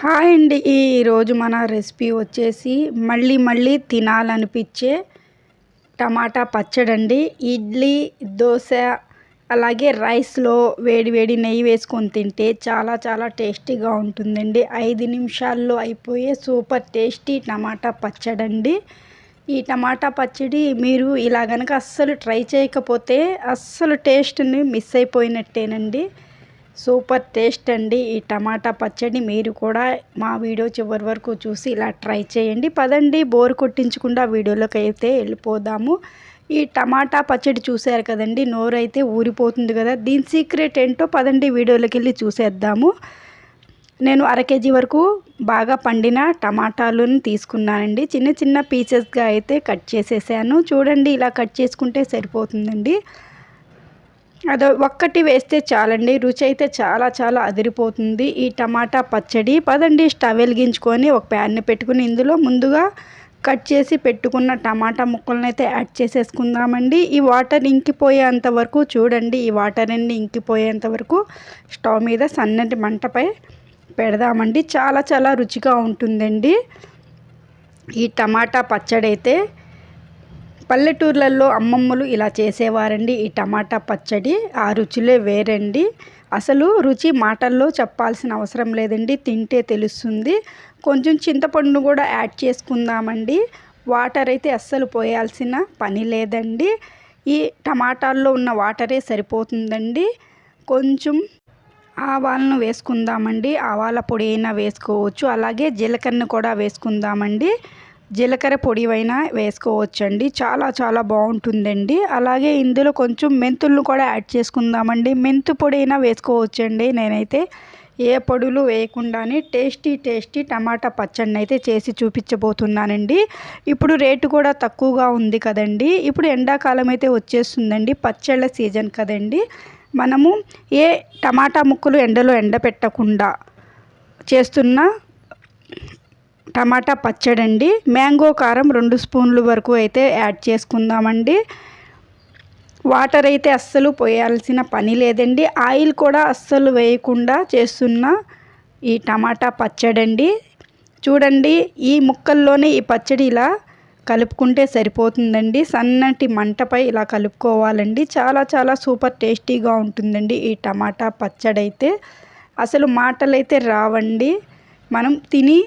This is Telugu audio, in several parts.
హాయ్ అండి. ఈరోజు మన రెసిపీ వచ్చేసి మళ్ళీ మళ్ళీ తినాలనిపించే టమాటా పచ్చడి అండి ఇడ్లీ దోశ అలాగే రైస్లో వేడి వేడి నెయ్యి వేసుకొని తింటే చాలా చాలా టేస్టీగా ఉంటుందండి. ఐదు నిమిషాల్లో అయిపోయే సూపర్ టేస్టీ టమాటా పచ్చడి అండి ఈ టమాటా పచ్చడి మీరు ఇలా కనుక అస్సలు ట్రై చేయకపోతే అస్సలు టేస్ట్ని మిస్ అయిపోయినట్టేనండి. సూపర్ టేస్ట్ అండి. ఈ టమాటా పచ్చడి మీరు కూడా మా వీడియో చివరి వరకు చూసి ఇలా ట్రై చేయండి. పదండి బోర్ కొట్టించకుండా వీడియోలోకి అయితే వెళ్ళిపోదాము. ఈ టమాటా పచ్చడి చూశారు కదండి నోరు అయితే ఊరిపోతుంది కదా. దీని సీక్రెట్ ఏంటో పదండి వీడియోలోకి వెళ్ళి చూసేద్దాము. నేను అర కేజీ వరకు బాగా పండిన టమాటాలను తీసుకున్నానండి. చిన్న చిన్న పీసెస్గా అయితే కట్ చేసేసాను. చూడండి ఇలా కట్ చేసుకుంటే సరిపోతుందండి. అదో ఒక్కటి వేస్తే చాలండి. రుచి అయితే చాలా చాలా అదిరిపోతుంది. ఈ టమాటా పచ్చడి పదండి స్టవ్ వెలిగించుకొని ఒక ప్యాన్ని పెట్టుకుని ఇందులో ముందుగా కట్ చేసి పెట్టుకున్న టమాటా ముక్కలను అయితే యాడ్ చేసేసుకుందామండి. ఈ వాటర్ ఇంకిపోయేంత వరకు చూడండి ఈ వాటర్ అన్ని ఇంకిపోయేంత వరకు స్టవ్ మీద సన్నటి మంటపై పెడదామండి. చాలా చాలా రుచిగా ఉంటుందండి. ఈ టమాటా పచ్చడి అయితే పల్లెటూర్లలో అమ్మమ్మలు ఇలా చేసేవారండి. ఈ టమాటా పచ్చడి ఆ రుచులే వేరండి. అసలు రుచి మాటల్లో చెప్పాల్సిన అవసరం లేదండి. తింటే తెలుస్తుంది. కొంచెం చింతపండు కూడా యాడ్ చేసుకుందామండి. వాటర్ అయితే అస్సలు పోయాల్సిన పని లేదండి. ఈ టమాటాల్లో ఉన్న వాటరే సరిపోతుందండి. కొంచెం ఆవాలను వేసుకుందామండి. ఆవాల పొడి అయినా వేసుకోవచ్చు. అలాగే జీలకర్ర కూడా వేసుకుందామండి. జీలకర్ర పొడివైనా వేసుకోవచ్చండి. చాలా చాలా బాగుంటుందండి. అలాగే ఇందులో కొంచెం మెంతులను కూడా యాడ్ చేసుకుందామండి. మెంతు పొడి అయినా వేసుకోవచ్చండి నేనైతే. ఏ పొడులు వేయకుండానే టేస్టీ టేస్టీ టమాటా పచ్చడిని అయితే చేసి చూపించబోతున్నానండి. ఇప్పుడు రేటు కూడా తక్కువగా ఉంది కదండి. ఇప్పుడు ఎండాకాలం అయితే వచ్చేస్తుందండి. పచ్చళ్ళ సీజన్ కదండి. మనము ఏ టమాటా ముక్కలు ఎండలో ఎండపెట్టకుండా చేస్తున్న టమాటా పచ్చడి అండి మ్యాంగో కారం రెండు స్పూన్లు వరకు అయితే యాడ్ చేసుకుందామండి. వాటర్ అయితే అస్సలు పోయాల్సిన పని లేదండి. ఆయిల్ కూడా అస్సలు వేయకుండా చేస్తున్న ఈ టమాటా పచ్చడి అండి చూడండి ఈ ముక్కల్లోనే ఈ పచ్చడి ఇలా కలుపుకుంటే సరిపోతుందండి. సన్నటి మంటపై ఇలా కలుపుకోవాలండి. చాలా చాలా సూపర్ టేస్టీగా ఉంటుందండి ఈ టమాటా పచ్చడి అయితే అసలు మాటలైతే రావండి. మనం తిని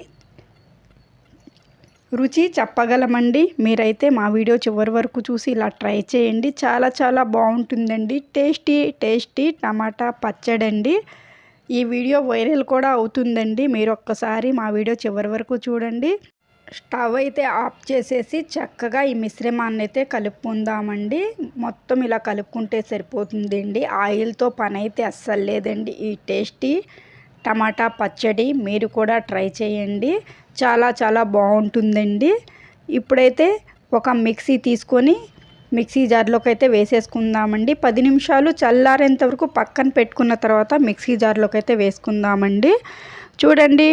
రుచి చెప్పగలమండి. మీరైతే మా వీడియో చివరి వరకు చూసి ఇలా ట్రై చేయండి. చాలా చాలా బాగుంటుందండి. టేస్టీ టేస్టీ టమాటా పచ్చడి అండి ఈ వీడియో వైరల్ కూడా అవుతుందండి. మీరు ఒక్కసారి మా వీడియో చివరి వరకు చూడండి. స్టవ్ అయితే ఆఫ్ చేసేసి చక్కగా ఈ మిశ్రమాన్ని అయితే కలుపుకుందామండి. మొత్తం ఇలా కలుపుకుంటే సరిపోతుందండి. ఆయిల్తో పని అయితే అస్సలు లేదండి. ఈ టేస్టీ టమాటా పచ్చడి మీరు కూడా ట్రై చేయండి. చాలా చాలా బాగుంటుందండి. ఇప్పుడైతే ఒక మిక్సీ తీసుకొని మిక్సీ జార్లోకి అయితే వేసేసుకుందామండి. పది నిమిషాలు చల్లారేంత వరకు పక్కన పెట్టుకున్న తర్వాత మిక్సీ జార్లోకి అయితే వేసుకుందామండి. చూడండి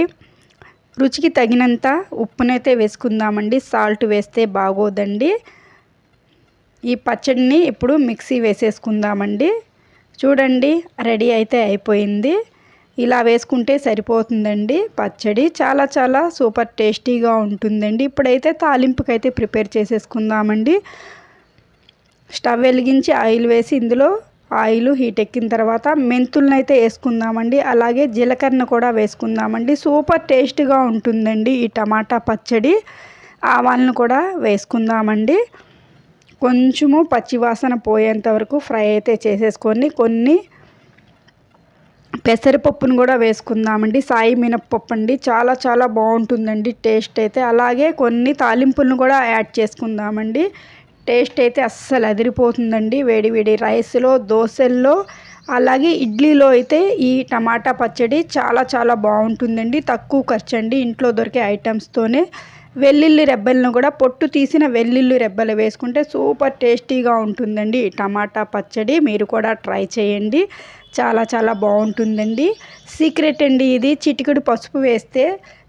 రుచికి తగినంత ఉప్పునైతే వేసుకుందామండి. సాల్ట్ వేస్తే బాగోదండి. ఈ పచ్చడిని ఇప్పుడు మిక్సీ వేసేసుకుందామండి. చూడండి రెడీ అయితే అయిపోయింది. ఇలా వేసుకుంటే సరిపోతుందండి. పచ్చడి చాలా చాలా సూపర్ టేస్టీగా ఉంటుందండి. ఇప్పుడైతే తాలింపుకి అయితే ప్రిపేర్ చేసేసుకుందామండి. స్టవ్ వెలిగించి ఆయిల్ వేసి ఇందులో ఆయిల్ హీట్ ఎక్కిన తర్వాత మెంతులను అయితే వేసుకుందామండి. అలాగే జీలకర్ర కూడా వేసుకుందామండి. సూపర్ టేస్ట్గా ఉంటుందండి ఈ టమాటా పచ్చడి. ఆవాలను కూడా వేసుకుందామండి. కొంచెము పచ్చివాసన పోయేంత వరకు ఫ్రై అయితే చేసేసుకొని కొన్ని పెసరపప్పును కూడా వేసుకుందామండి. సాయి మినప్పప్పు అండి చాలా చాలా బాగుంటుందండి టేస్ట్ అయితే. అలాగే కొన్ని తాలింపులను కూడా యాడ్ చేసుకుందామండి. టేస్ట్ అయితే అస్సలు అదిరిపోతుందండి. వేడి వేడి రైస్లో దోశల్లో అలాగే ఇడ్లీలో అయితే ఈ టమాటా పచ్చడి చాలా చాలా బాగుంటుందండి. తక్కువ ఖర్చు అండి ఇంట్లో దొరికే ఐటమ్స్తోనే వెల్లుల్లి రెబ్బలను కూడా పొట్టు తీసిన వెల్లుల్లి రెబ్బలు వేసుకుంటే సూపర్ టేస్టీగా ఉంటుందండి. టమాటా పచ్చడి మీరు కూడా ట్రై చేయండి. చాలా చాలా బాగుంటుందండి. సీక్రెట్ అండి ఇది. చిటికెడు పసుపు వేస్తే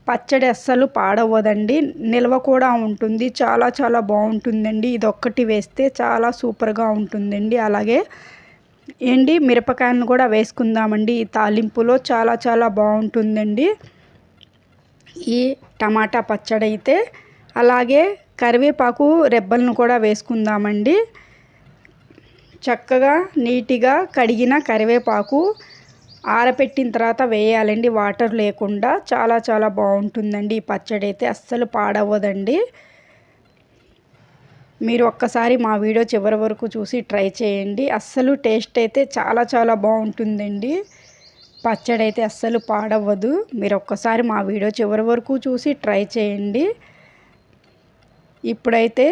పచ్చడి అస్సలు పాడవదండి నిల్వ కూడా ఉంటుంది. చాలా చాలా బాగుంటుందండి. ఇది ఒక్కటి వేస్తే చాలా సూపర్గా ఉంటుందండి. అలాగే ఏంటి మిరపకాయలను కూడా వేసుకుందామండి. ఈ తాలింపులో చాలా చాలా బాగుంటుందండి. ఈ టమాటా పచ్చడి అయితే అలాగే కరివేపాకు రెబ్బలను కూడా వేసుకుందామండి. చక్కగా నీట్గా కడిగిన కరివేపాకు ఆరపెట్టిన తర్వాత వేయాలండి. వాటర్ లేకుండా చాలా చాలా బాగుంటుందండి. ఈ పచ్చడి అయితే అస్సలు పాడవదండి మీరు ఒక్కసారి మా వీడియో చివరి వరకు చూసి ట్రై చేయండి. అస్సలు టేస్ట్ అయితే చాలా చాలా బాగుంటుందండి. పచ్చడి అయితే అస్సలు పాడవ్వదు. మీరు ఒక్కసారి మా వీడియో చివరి వరకు చూసి ట్రై చేయండి. ఇప్పుడైతే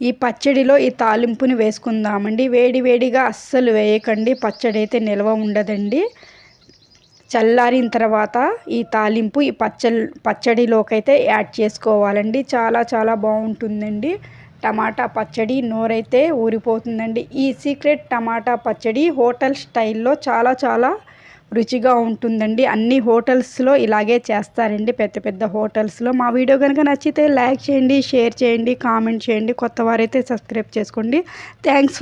ఈ పచ్చడిలో ఈ తాలింపుని వేసుకుందామండి. వేడి వేడిగా అస్సలు వేయకండి. పచ్చడి అయితే నిల్వ ఉండదండి. చల్లారిన తర్వాత ఈ తాలింపు ఈ పచ్చడి పచ్చడిలోకైతే యాడ్ చేసుకోవాలండి. చాలా చాలా బాగుంటుందండి. టమాటా పచ్చడి నోరైతే ఊరిపోతుందండి. ఈ సీక్రెట్ టమాటా పచ్చడి హోటల్ స్టైల్లో చాలా చాలా రుచిగా ఉంటుందండి. అన్ని హోటల్స్లో ఇలాగే చేస్తారండి. పెద్ద పెద్ద హోటల్స్లో. మా వీడియో కనుక నచ్చితే లైక్ చేయండి షేర్ చేయండి కామెంట్ చేయండి. కొత్త వారైతే సబ్స్క్రైబ్ చేసుకోండి. థ్యాంక్స్